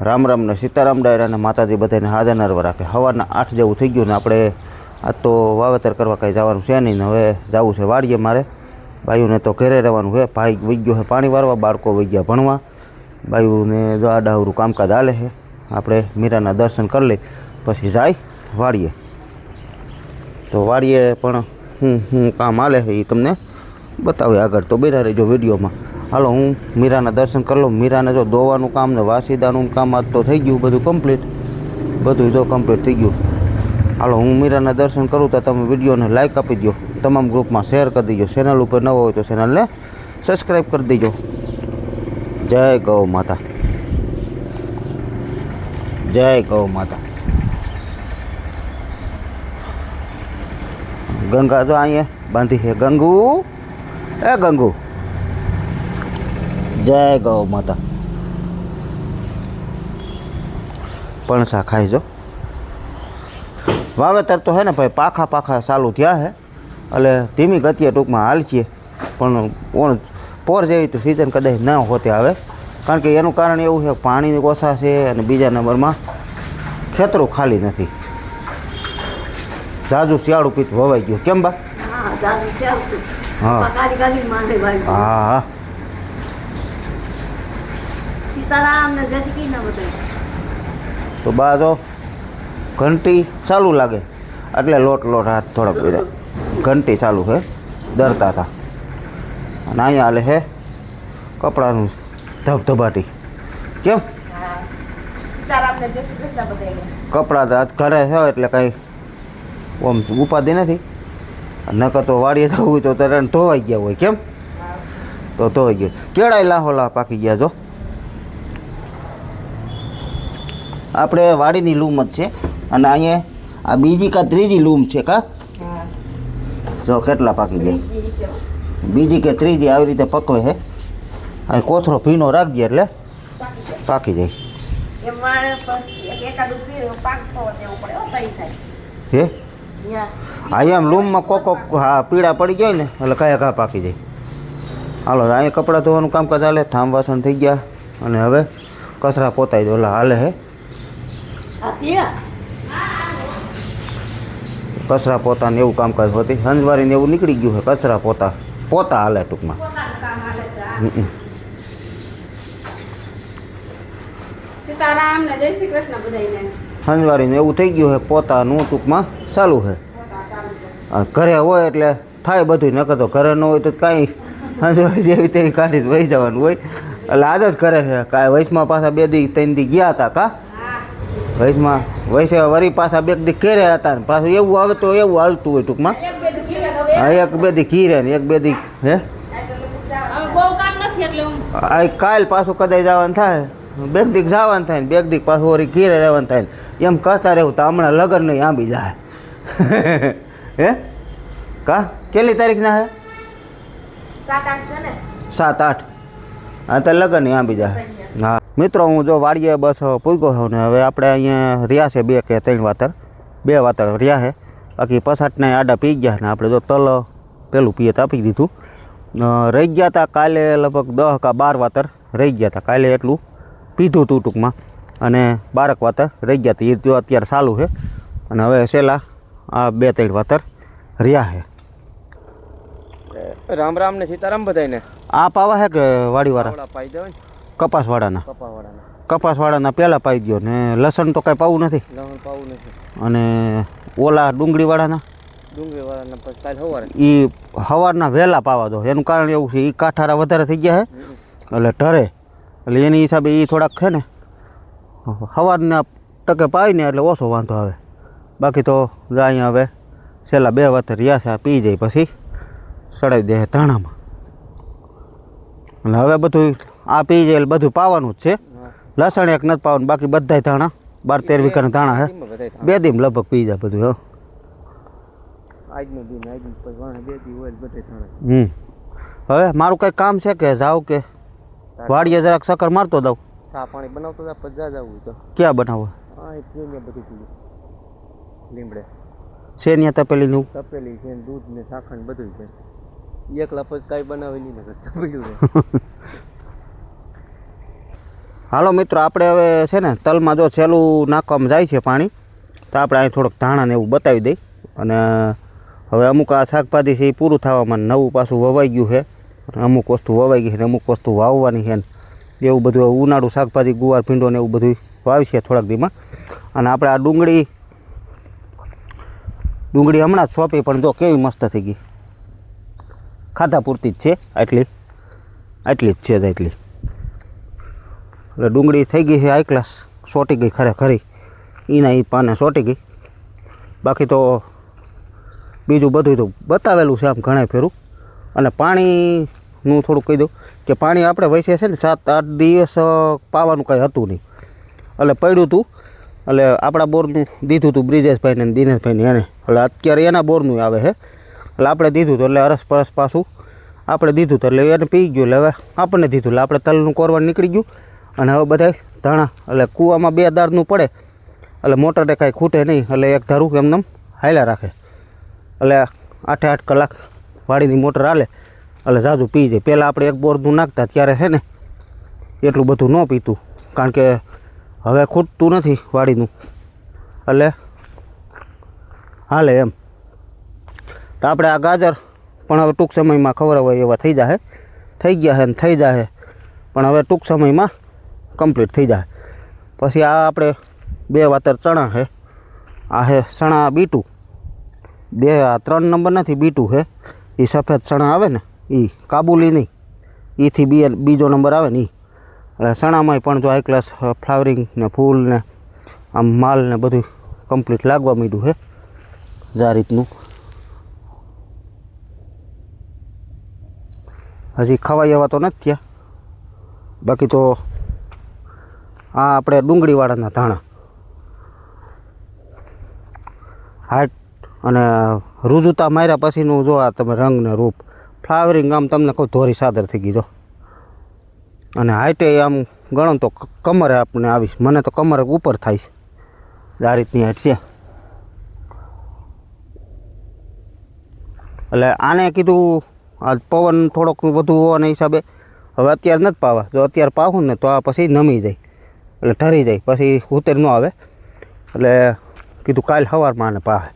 રામ રામ ને સીતારામ ડાયરા અને માતાજી બધાને હાજર નરવા રાખે. સવારના આઠ જેવું થઈ ગયું ને આપણે આજ તો વાવેતર કરવા કાંઈ જવાનું છે નહીં હવે જવું છે વાડીએ મારે. બાયુને તો ઘરે રહેવાનું છે. ભાઈ વહી ગયો છે પાણી વારવા, બાળકો વહી ગયા ભણવા. બાયુને જો આ કામકાજ હાલે છે. આપણે મીરાના દર્શન કરી લઈ, પછી જાય વાડીએ. તો વાડીએ પણ હું હું કામ હાલે એ તમને બતાવે આગળ. તો બેઠા રહેજો વિડીયોમાં. હાલો, હું મીરાના દર્શન કરી લઉં. મીરાને જો દોવાનું કામ ને વાસીદાનું કામ આજ તો થઈ ગયું બધું કમ્પ્લીટ બધું જો કમ્પ્લીટ થઈ ગયું. હાલો, હું મીરાના દર્શન કરું તો તમે વિડીયોને લાઇક આપી દો તમામ ગ્રુપમાં શેર કરી દેજો. ચેનલ ઉપર નવો હોય તો ચેનલને સબસ્ક્રાઈબ કરી દેજો. જય ગૌ માતા. જય ગૌ માતા. ગંગા તો અહીંયા બાંધી છે. ગંગુ, એ ગંગુ. જય ગૌ માતા. પણસા ખાઈ જો. વાવેતર તો હે ને ભાઈ પાખા પાખા ચાલુ થયા છે એટલે ધીમી ગતિએ ટૂંકમાં હાલ છીએ પણ ઓણ પોર જેવી તો સિઝન કદાચ ન હોતે આવે. કારણ કે એનું કારણ એવું છે કે પાણીની ઓછા છે અને બીજા નંબરમાં ખેતરો ખાલી નથી. જાજુ શિયાળું પીત વવાઈ ગયું. કેમ બા? હા દાદુ છે આવતું. હા. પપ્પા કાઢી કાઢીને માંડે ભાઈ. હા હા સીતારામ ને જય શ્રી કૃષ્ણ બધાય. તો બા જો ઘંટી ચાલુ લાગે. એટલે લોટ લોટ હાથ થોડાક પીડા ઘંટી ચાલુ છે ડરતા હતા અને અહીંયા હાલે છે કપડાનું ધબધબાટી કેમ? સીતારામને જય શ્રી કૃષ્ણ બધાય. કપડાં તો આજ ઘરે છે એટલે કાંઈ ઓમ ઉપાધિ નથી. નકર તો વાડીએ જવું હોય તો તરત ધોવાઈ ગયા હોય કેમ? તો ધોવાઈ ગયો. કેળાય લાહોલા પાકી ગયા જો. આપણે વાડીની લૂમ જ છે. અને અહીંયા આ બીજી કા ત્રીજી લૂમ છે કા? જો કેટલા પાકી જાય બીજી કે ત્રીજી આવી રીતે પકવે છે. આ કોથરો ભીનો રાખજે એટલે પાકી જાય. હો. અહીંયા આમ લૂમમાં કોક હા પીળા પડી જાય ને એટલે કયા ઘા પાકી જાય. હાલો અહીંયા કપડાં ધોવાનું કામકાજ હાલે ઠામ વાસણ થઈ ગયા. અને હવે કચરા પોતાઈ દો હાલે હે. કચરા પોતા ને એવું કામકાજ હોતી. હંજવારી ને એવું નીકળી ગયું છે કચરા પોતા. પોતા હાલે ટૂંકમાં. સીતારામ ને જય શ્રી કૃષ્ણ બધાને હંજવારી ને એવું થઈ ગયું છે પોતાનું ટૂંકમાં ચાલુ છે. ઘરે હોય એટલે થાય બધું નકર તો ઘરે ન હોય તો કાંઈ હંજવારી જેવી તેવી કાઢીને વહી જવાનું હોય. એટલે આદત જ કરે છે કાંઈ વયસમાં પાછા બે દી ત્રણ દી ગયા હતા કા વયસમાં વયસે વરી પાછા બે દી ઘેરે હતા ને પાછું એવું આવે તો એવું હાલતું હોય ટૂંકમાં. હા એક બે દી ઘીરે ને એક બે દી હે? હવે બહુ કામ નથી એટલે હું. આ કાલ પાછું કદાચ જવાનું થાય. બેગ દીક જવાનું થાય ને બેગ દીક પાછું વળી ઘીરે રહેવાનું થાય ને. એમ કરતા રહેવું તો હમણાં લગ્ન નહીં આંબી જાય. હે? કા? કેટલી તારીખના હે? સાત આઠ છે ને. સાત આઠ. હા તો લગ્ન નહીં આંબી જાય. હા. મિત્રો હું જો વાડીએ બસ પૂગ્યો છું ને હવે આપણે અહીંયા રહ્યા છે બે કે ત્રણ વાતર. બે વાતર રહ્યા છે. બાકી પસાટને આડા પી ગયા ને આપણે જો તલ પેલું પિયત આપી દીધું. રહી ગયા હતા કાલે લગભગ દહ કા બાર વાતર રહી ગયા હતા કાલે એટલું પીધું હતું ટૂંકમાં. અને બારક વાતર રહી ગયા હતા એ તો અત્યારે ચાલુ છે. અને હવે છેલ્લા આ બે ત્રણ વાતર રહ્યા છે. રામ રામ ને સીતારામ બધાને આ પાવા છે કે વાડીવાળા? પાઈ દેવાય કપાસવાળાના. કપાવાળાના કપાસવાળાના પહેલાં પાઈ ગયો ને લસણ તો કાંઈ પાવું નથી. પાવું નથી. અને ઓલા ડુંગળીવાળાના? ડુંગળી પછી કાલ સવારે. એ સવારના વહેલા પાવા દો. એનું કારણ એવું છે એ કાંઠારા વધારે થઈ ગયા છે એટલે ઢરે. એટલે એની હિસાબે એ થોડાક છે ને સવારના ટકે પાય ને એટલે ઓછો વાંધો આવે. બાકી તો અહીંયા હવે છેલ્લા બે વખત રહ્યા છે આ પી જાય પછી સડાવી દે ધાણામાં. અને હવે બધું આ પી જાય બધું પાવાનું જ છે. લસણ એક નથી પાવાનું બાકી બધાય ધાણા. બાર તેર વીઘાના ધાણા હે બે દીમ લગભગ પી જાય બધું હો. બધે હમ. હવે મારું કંઈ કામ છે કે જાવ કે વાડીએ જરાક સકર મારતો દઉં ચા પાણી બનાવતો જા તો. ક્યાં બનાવો? હા એ બધું લીમડે. છે તપેલી નું તપેલી છે દૂધ ને સાખણ બધું છે. એકલા પછી કાંઈ બનાવે નહીં ને તપેલું હાલો મિત્રો, આપણે હવે છે ને, તલમાં જો છેલ્લું નાખવામાં જાય છે પાણી, તો આપણે અહીં થોડોક ધાણા ને એવું બતાવી દઈ. અને હવે અમુક આ શાકભાજી છે એ પૂરું થવામાં નવું પાછું વવાઈ ગયું છે. અમુક વસ્તુ વવાઈ ગઈ છે ને અમુક વસ્તુ વાવવાની છે ને એવું બધું ઉનાળું શાકભાજી, ગુવાર, ભીંડો ને એવું બધું વાવશે થોડાક દીમાં. અને આપણે આ ડુંગળી ડુંગળી હમણાં જ સોંપી, પણ જો કેવી મસ્ત થઈ ગઈ. ખાધા પૂરતી જ છે, આટલી આટલી જ છે જ આટલી. એટલે ડુંગળી થઈ ગઈ છે હાઈ ક્લાસ સોટી ગઈ ખરેખરી એના એ પાને સોટી ગઈ. બાકી તો બીજું બધું તો બતાવેલું છે આમ ઘણા ફેરું. અને પાણીનું થોડુંક કહી દઉં કે પાણી આપણે વૈસે છે ને સાત આઠ દિવસ પાવાનું કંઈ હતું નહીં. એટલે પડ્યું હતું એટલે આપણા બોરનું દીધું હતું બ્રિજેશભાઈને દિનેશભાઈને એને. એટલે અત્યારે એના બોરનું આવે છે. એટલે આપણે દીધું હતું એટલે અરસ પરસ પાછું આપણે દીધું હતું એટલે એને પી ગયું, એટલે હવે આપણને દીધું. એટલે આપણે તલનું કોરવાનું નીકળી ગયું. અને હવે બધા ધાણા, એટલે કૂવામાં બે દાળનું પડે, એટલે મોટરે કાંઈ ખૂટે નહીં, એટલે એક ધારું એમને હાલ્યા રાખે. એટલે આઠે આઠ કલાક વાડીની મોટર હાલે, એટલે ઝાઝું પી જાય. પહેલાં આપણે એક બોરનું નાખતા, ત્યારે છે ને એટલું બધું ન પીતું, કારણ કે હવે ખૂટતું નથી વાડીનું એટલે હાલે એમ. તો આપણે આ ગાજર પણ હવે ટૂંક સમયમાં ખવડાવવા એવા થઈ જાય થઈ ગયા છે ને થઈ જાય પણ હવે ટૂંક સમયમાં કમ્પ્લીટ થઈ જાય. પછી આ આપણે બે વાતર ચણા છે. આ છે ચણા બીટું. બે આ ત્રણ નંબર નથી, બીટું છે. એ સફેદ ચણા આવે ને એ કાબુલી નહીં. એથી બી બીજો નંબર આવે ને એ એટલે ચણામાંય પણ જો હાઈ ક્લાસ ફ્લાવરિંગ ને ફૂલ ને આમ માલ ને બધું કમ્પ્લીટ લાગવા માંડ્યું છે. જ આ રીતનું. હજી ખવાઈ એવા તો નથી થયા. બાકી તો આ આપણે ડુંગળીવાળાના ધાણા. હાટ અને રુજુતા માર્યા પછીનું જો આ તમે રંગ ને રૂપ. ફ્લાવરિંગ આમ તમને કહું ધોરી સાદર થઈ જો. અને હાઈટે આમ ગણો તો કમરે આપણે આવીશ મને તો કમરે ઉપર થાય છે. આ હાઈટ છે. એટલે આને કીધું, આ પવન થોડોક વધુ હોવાના હિસાબે. હવે અત્યારે નથી પાવા. જો અત્યારે પાવું ને તો આ પછી નમી જાય. એટલે ઠરી જાય પછી ઉતેર ન આવે. એટલે કીધું કાલ સવારમાં આને પાસે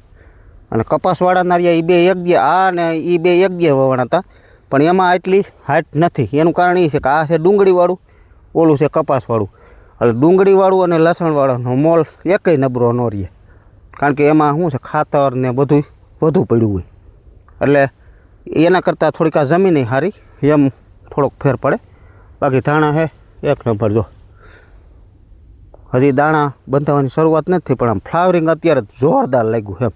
અને કપાસવાળા નારિયા એ બે એક ગયા, આ ને એ બે એક ગયા વવાણા હતા પણ એમાં આટલી હાઈટ નથી. એનું કારણ એ છે કે આ છે ડુંગળીવાળું, ઓલું છે કપાસવાળું. એટલે ડુંગળીવાળું અને લસણવાળાનો મોલ એકેય નબરો ન રહે. કારણ કે એમાં શું છે, ખાતર ને બધું વધુ પડ્યું હોય. એટલે એના કરતાં થોડીક આ જમીન સારી એમ થોડોક ફેર પડે. બાકી ધાણા છે એક નંબર જો. હજી દાણા બંધાવવાની શરૂઆત નથી પણ આમ ફ્લાવરિંગ અત્યારે જોરદાર લાગ્યું એમ.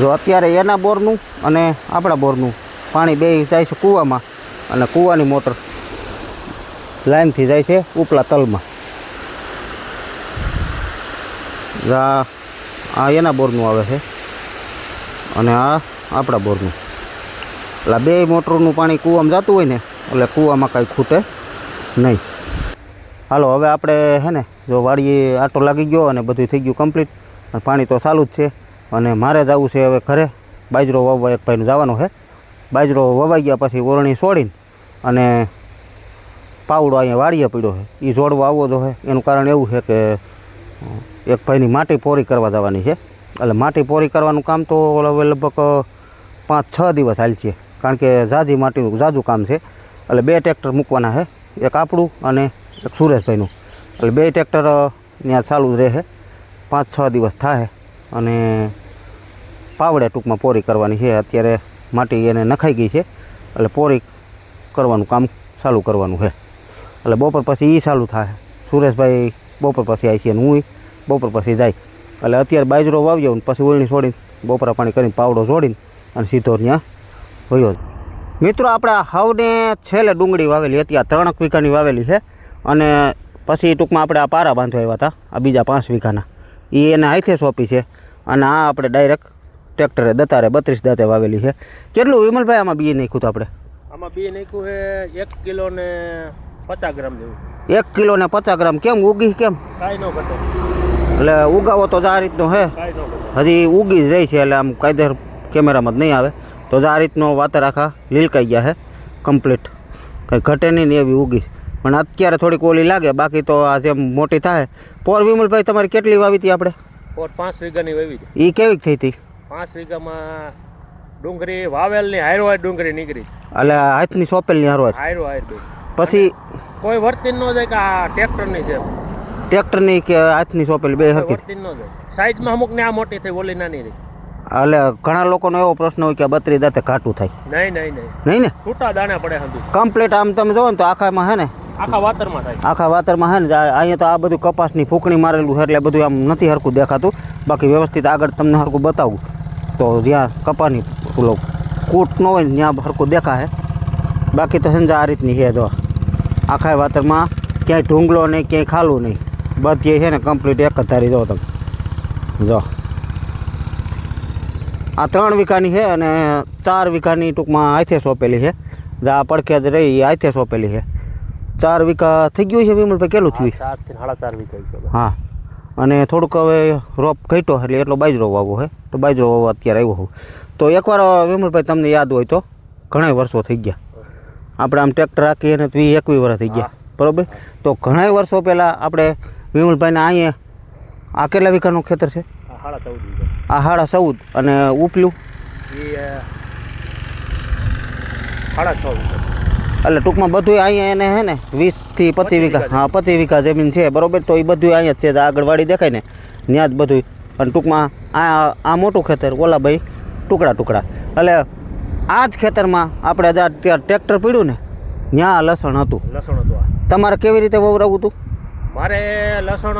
જો અત્યારે એના બોરનું અને આપણા બોરનું પાણી બે જાય છે કૂવામાં અને કૂવાની મોટર લાઈનથી જાય છે ઉપલા તલમાં. આ એના બોરનું આવે છે અને આ આપણા બોરનું. એટલે બે મોટરનું પાણી કૂવામાં જતું હોય ને, એટલે કૂવામાં કાંઈ ખૂટે નહીં. હાલો, હવે આપણે હે ને, જો વાડીએ આટો લાગી ગયો અને બધું થઈ ગયું કમ્પ્લીટ, અને પાણી તો ચાલુ જ છે. અને મારે જ આવું છે હવે ઘરે, બાજરો વાવવા એક ભાઈનું જવાનું છે. બાજરો વવાઈ ગયા પછી ઓરણી છોડીને અને પાવડો અહીંયા વાળીએ પડ્યો છે. એ જોડવો આવવો જો છે. એનું કારણ એવું છે કે એક ભાઈની માટી પોરી કરવા જવાની છે. એટલે માટી પોરી કરવાનું કામ તો હવે લગભગ પાંચ છ દિવસ હાલ છે. કારણ કે ઝાઝી માટીનું ઝાઝું કામ છે. એટલે બે ટ્રેક્ટર મૂકવાના છે. એક આપણું અને એક સુરેશભાઈનું. એટલે બે ટ્રેક્ટર ત્યાં ચાલુ જ રહે. પાંચ, છ દિવસ થાય અને પાવડે ટૂંકમાં પોરી કરવાની છે. અત્યારે માટી એને નખાઈ ગઈ છે. એટલે પોરી કરવાનું કામ ચાલુ કરવાનું છે. એટલે બપોર પછી એ ચાલુ થાય સુરેશભાઈ બપોર પછી આવી છે અને હું બપોર પછી જાય. એટલે અત્યારે બાજરો વાવ્યો ને પછી ઓળણી છોડીને બપોરા પાણી કરીને પાવડો છોડીને અને સીધો ત્યાં હોયો મિત્રો, આપણે હવને છેલ્લે ડુંગળી વાવેલી હતી. આ ત્રણક વીઘાની વાવેલી છે. અને પછી ટૂંકમાં આપણે આ પારા બાંધવા આવ્યા હતા આ બીજા પાંચ વીઘાના. એ એને હાથે સોંપી છે અને આ આપણે ડાયરેક્ટ ટ્રેક્ટરે દતારે બત્રીસ દાંતે વાવેલી છે. કેટલું વિમલભાઈ આમાં બી નાખ્યું હતું આપણે? આમાં બી નાખ્યું છે એક કિલો ને પચાસ ગ્રામ જેવું. એક કિલો ને પચાસ ગ્રામ કેમ ઉગી કેમ? કાંઈ ન ઘટે. એટલે ઉગાવો તો જ આ રીતનો હે હજી ઉગી જ રહી છે એટલે આમ કાયદેસર કેમેરામાં જ નહીં આવે. તો જ આ રીતનો વાતર આખા લીલકાઈ ગયા છે કમ્પ્લીટ કંઈ ઘટે નહીં ને એવી ઉગી છે. પણ અત્યારે થોડીક ઓલી લાગે બાકી તો આ જેમ મોટી થાય. પોર વિમલભાઈ તમારી કેટલી વાવી હતી આપણે? પોર પાંચ વીઘાની વાવી હતી. એ કેવી થઈ હતી? પાંચ વીઘામાં ડુંગળી વાવેલની હાયરો હાયર ડુંગળી નીકળી. એટલે હાથની સોંપેલની હારવાર હાયરો? હાયર પછી કોઈ વર્તિન ન જાય કે આ ટ્રેક્ટરની છે. ટ્રેક્ટરની કે હાથની સોંપેલી બે કોઈ વર્તિન ન જાય. સાઈઝમાં અમુક ને આ મોટી થઈ ઓલી નાની રહી. એટલે ઘણા લોકોનો એવો પ્રશ્ન હોય કે બત્રી દાંતે ઘાટું થાય. નહીં નહીં નહીં. નહીં ને? છૂટા દાણા પડે હતું કમ્પ્લીટ આમ તમે જોવો ને તો આખામાં હે ને આખા વાતરમાં થાય. આખા વાતરમાં હે ને અહીંયા તો આ બધું કપાસની ફૂંકણી મારેલું છે એટલે બધું આમ નથી હરખું દેખાતું. બાકી વ્યવસ્થિત આગળ તમને હરખું બતાવું. તો જ્યાં કપાની ઓલો કૂટ ન હોય ને ત્યાં હરખું દેખાય બાકી તો સમજા આ રીતની છે જો. આખા વાતરમાં ક્યાંય ઢૂંગલો નહીં, ક્યાંય ખાલું નહીં. બધી છે ને કમ્પ્લીટ એક જ ધારી દો તમે. જો. આ ત્રણ વીઘાની છે અને ચાર વીઘાની ટૂંકમાં આથે સોંપેલી છે. આ પડખે જ રહી, આથે સોંપેલી છે. ચાર વીઘા થઈ ગયું છે વિમલભાઈ કેટલું થયું? ચારથી સાડા ચાર વીઘા છે હા અને થોડુંક હવે રોપ ઘટ્યો એટલે એટલો બાજરો વાવો હે તો બાજરો વાવો અત્યારે આવ્યો હું તો એકવાર વિમલભાઈ તમને યાદ હોય તો ઘણા વર્ષો થઈ ગયા. આપણે આમ ટ્રેક્ટર રાખીએ ને એ એકવીસ વર્ષ થઈ ગયા બરાબર? તો ઘણા વર્ષો પહેલાં આપણે વિમલભાઈને અહીંયા આ કેટલા વીઘાનું ખેતર છે? આ હાડા ચૌદ અને ઉપલું? અ, છ એટલે ટૂંકમાં બધું અહીંયા એને હે ને વીસથી પચીસ વીઘા હા પચીસ વીઘા જમીન છે બરોબર? તો એ બધું અહીંયા જ છે આગળ વાડી દેખાય ને ત્યાં જ બધું અને ટૂંકમાં આ આ મોટું ખેતર ઓલા ભાઈ ટુકડા ટુકડા. એટલે આ જ ખેતરમાં આપણે ત્યાં ટ્રેક્ટર પીડ્યું ને ત્યાં લસણ હતું. લસણ હતું તમારે કેવી રીતે વવરાવું હતું? મારે લસણ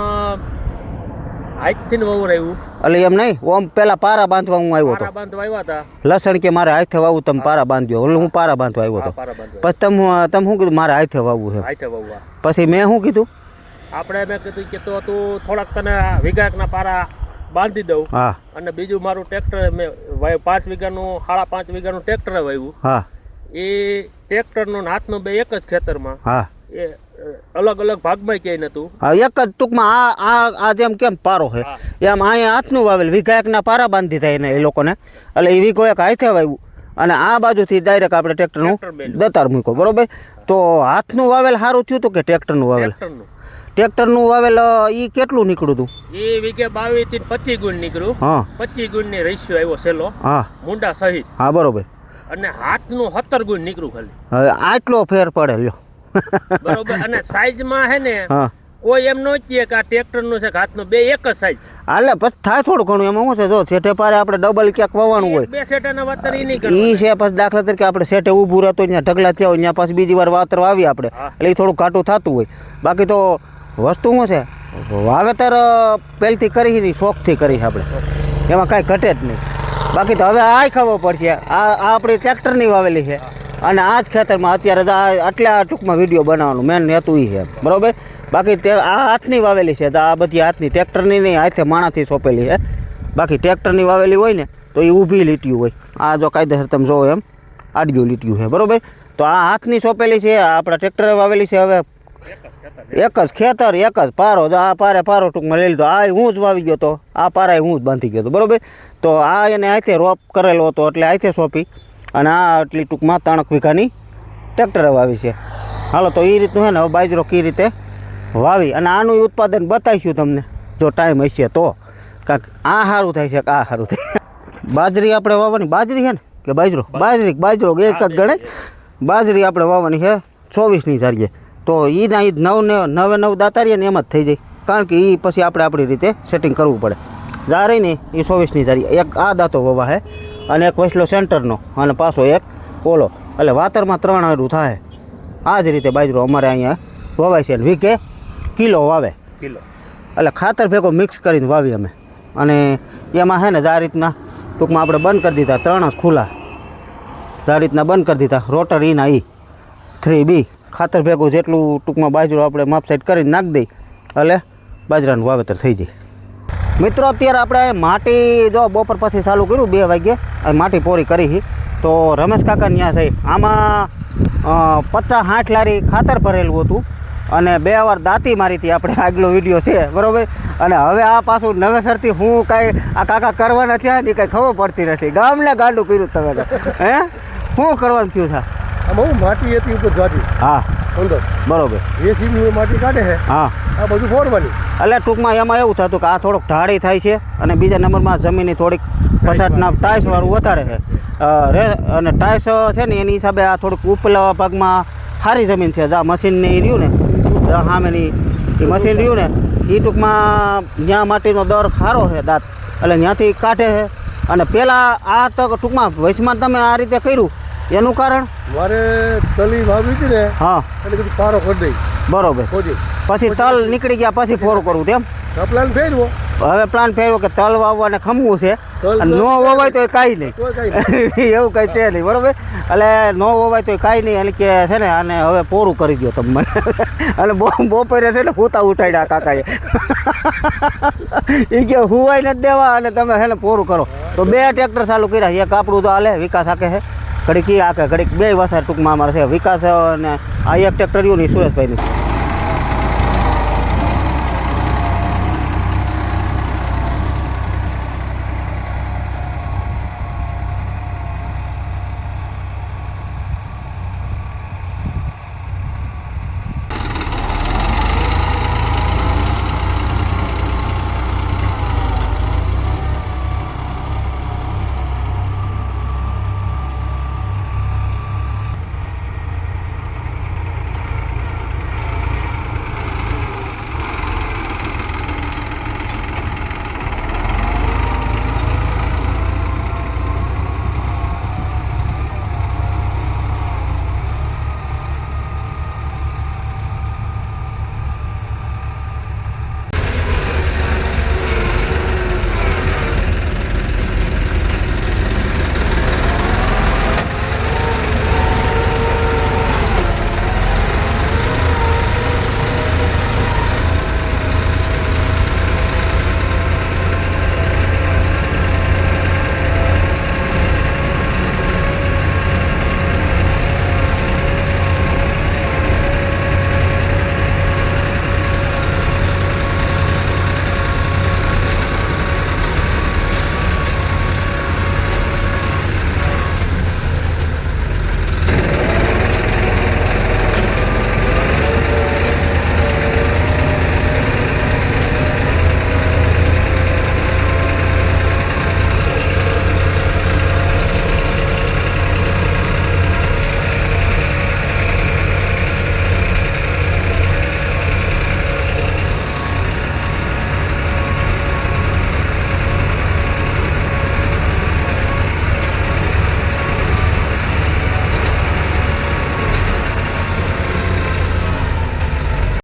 હાઈટથી રહ્યું એટલે એમ નહીં ઓમ પહેલાં પારા બાંધવા હું આવ્યો હતો. બાંધવા આવ્યા હતા? લસણ કે મારે હાથે વાવું તમે પારા બાંધ્યો એટલે હું પારા બાંધવા આવ્યો હતો. પછી તમે તમે શું કીધું મારે હાથે વાવવું છે વવવા પછી મેં શું કીધું? આપણે મેં કીધું કે તો તું થોડાક તને વીઘાકના પારા બાંધી દઉં. હા. અને બીજું મારું ટ્રેક્ટર મેં પાંચ વીઘાનું સાડા પાંચ વીઘાનું ટ્રેક્ટર વાવ્યું. હા. એ ટ્રેક્ટરનું હાથનું બે એક જ ખેતરમાં. હા. એ અલગ અલગ ભાગમાં ક્યાંય નતું હા એક જ ટૂંકમાં આ આ આ જેમ કેમ પારો છે? એમ અહીંયા હાથનું વાવેલ વીઘા એકના પારા બાંધી થાય ને એ લોકોને. એટલે એ વીઘો એક હાથે વાવ્યું. અને આ બાજુથી ડાયરેક્ટ આપણે ટ્રેક્ટરનું દતાર મૂક્યો બરોબર? તો હાથનું વાવેલ સારું થયું હતું કે ટ્રેક્ટરનું વાવેલ? ટ્રેક્ટરનું. ટ્રેક્ટરનું વાવેલ એ કેટલું નીકળ્યું હતું? એ વીઘે બાવીસથી પચીસ ગુણ નીકળ્યું. હા. પચીસ ગુણની રેશિયો આવ્યો સેલો હા. મુંડા સહિત. હા બરોબર. અને હાથનું સત્તર ગુણ નીકળ્યું ખાલી. હવે આટલો ફેર પડે લ્યો. બરોબર. અને સાઈઝમાં હે ને કોઈ એમ ન કહે કે આ ટ્રેક્ટરનું છે કે હાથનું. બે એક જ સાઈઝ હાલે પછી થાય થોડું ઘણું. એમાં શું છે? જો સેઠે પારે આપણે ડબલ ક્યાંક વાવવાનું હોય. બે સેટાના વાતર ઈ નહીં ઈ છે પછી દાખલા તરીકે આપણે સેટે ઊભું રહેતો ત્યાં ઢગલા થયા હોય ત્યાં પાછી બીજી વાર વાતર વાવી આપણે. એટલે એ થોડું ઘાટું થતું હોય. બાકી તો વસ્તુ શું છે? વાવેતર પહેલથી કરી નહીં શોખથી કરી આપણે. એમાં કાંઈ ઘટે જ નહીં. બાકી તો હવે આ ખબર પડશે. આ આ આપણી ટ્રેક્ટરની વાવેલી છે. અને આ જ ખેતરમાં અત્યારે આ આટલા ટૂંકમાં વીડિયો બનાવવાનું. મેન હેતુ એ છે. બરોબર? બાકી તે આ હાથની વાવેલી છે. તો આ બધી હાથની ટ્રેક્ટરની નહીં, હાથે માણાથી સોંપેલી છે. બાકી ટ્રેક્ટરની વાવેલી હોય ને, તો એ ઊભી લીટ્યું હોય. આ જો કાયદેસર તમે જોવો એમ આડગ્યું લીટ્યું છે. બરોબર? તો આ હાથની સોંપેલી છે આપણા ટ્રેક્ટરે વાવેલી છે હવે. એક જ ખેતર, એક જ પારો. આ પારે પારો ટૂંકમાં લઈ લીધો. આ હું જ વાવી ગયો તો, આ પારે હું જ બાંધી ગયો હતો બરોબર? તો આ એને આથે રોપ કરેલો હતો, એટલે આથે સોંપી. અને આ આટલી ટૂંકમાં ત્રણક વીઘાની ટ્રેક્ટરે વાવી છે. હાલો તો એ રીતનું છે ને હવે બાજરો કઈ રીતે વાવી અને આનું ઉત્પાદન બતાવીશું તમને. જો ટાઈમ હશે તો. કાંક આ સારું થાય છે કે આ સારું થાય. બાજરી આપણે વાવવાની? બાજરી છે ને? કે બાજરો? બાજરી. બાજરો એક જ ગણે? બાજરી આપણે વાવવાની છે ચોવીસની ધારીએ તો એના એ નવ નવે નવ દાતારીએ ને એમ જ થઈ જાય. કારણ કે એ પછી આપણે આપણી રીતે સેટિંગ કરવું પડે. જા રહી ને એ ચોવીસની જારી. એક આ દાંતો વવા છે અને એક વસલો સેન્ટરનો અને પાછો એક ઓલો. એટલે વાતરમાં ત્રણ આડું થાય. આ જ રીતે બાજરો અમારે અહીંયા વવાય છે. વીકે કિલો વાવે. કિલો. એટલે ખાતર ભેગો મિક્સ કરીને વાવી અમે. અને એમાં છે ને આ રીતના ટૂંકમાં આપણે બંધ કરી દીધા. ત્રણ જ ખુલ્લા. આ રીતના બંધ કરી દીધા. રોટર ઈના ઈ. થ્રી બી ખાતર ભેગું જેટલું ટૂંકમાં બાજરો આપણે માપસાઈડ કરીને નાખી દઈ. એટલે બાજરાનું વાવેતર થઈ જાય. મિત્રો, અત્યારે આપણે માટી જો બપોર પછી ચાલુ કર્યું, બે વાગ્યે માટી પોરી કરી છે તો રમેશ કાકા ત્યાં છે. આમાં પચાસ સાઠ લારી ખાતર ભરેલું હતું અને બે વાર દાંતી મારી હતી. આપણે આગલો વીડિયો છે, બરોબર? અને હવે આ પાછું નવેસરથી હું કાંઈ આ કાકા કરવાના થયા ને કાંઈ ખબર પડતી નથી. ગામને ગાંડું કર્યું તમે હે? શું કરવાનું થયું છે? આમાં હું માટી હતી ઉપર જાતી હા. અંદર. બરોબર. એ સીધી માટી કાઢે છે. હા. આ બધું ફોડવાની એટલે ટૂંકમાં એમાં એવું થતું કે આ થોડોક ઢાળી થાય છે અને બીજા નંબરમાં જમીનની થોડીક પસાટના ટાઈસ વાળું. વધારે છે. રે અને ટાઈસ છે ને એની હિસાબે આ થોડુંક ઉપલા ભાગમાં સારી જમીન છે. આ મશીનની એ રહ્યું ને સામેની એ મશીન રહ્યું ને એ ટૂંકમાં ત્યાં માટીનો દર સારો છે દાંત. એટલે ત્યાંથી કાઢે છે. અને પહેલાં આ તો ટૂંકમાં વૈશ્વમાં તમે આ રીતે કર્યું એનું કારણ? મારે તલી વાવી હતી ને હા. એટલે બધું પારો કરી દઈ. બરોબર. પછી તલ નીકળી ગયા પછી ફોરું કરવું તેમ? પ્લાન ફેરવો. હવે પ્લાન ફેરવો કે તલ વાવવાને ખમવું છે. ન નો વવાય તો કાંઈ નહીં. એવું કંઈ છે નહીં બરોબર? એટલે નો વવાય તો કાંઈ નહીં એટલે કે છે ને અને હવે પોરું કરી દો તમે મને. અને બો બપોરે છે ને હુતા ઉઠાડ્યા કાકાએ. એ કે હુવાય નથી દેવા અને તમે છે ને પોરું કરો. તો બે ટ્રેક્ટર ચાલુ કર્યા એક આપણું તો હાલે વિકાસ આકે છે. ઘડીક એ આખે ઘડીક બે વસાર ટૂંકમાં અમારે છે વિકાસ અને આ એક ટ્રેક્ટર યુની સુરેશભાઈની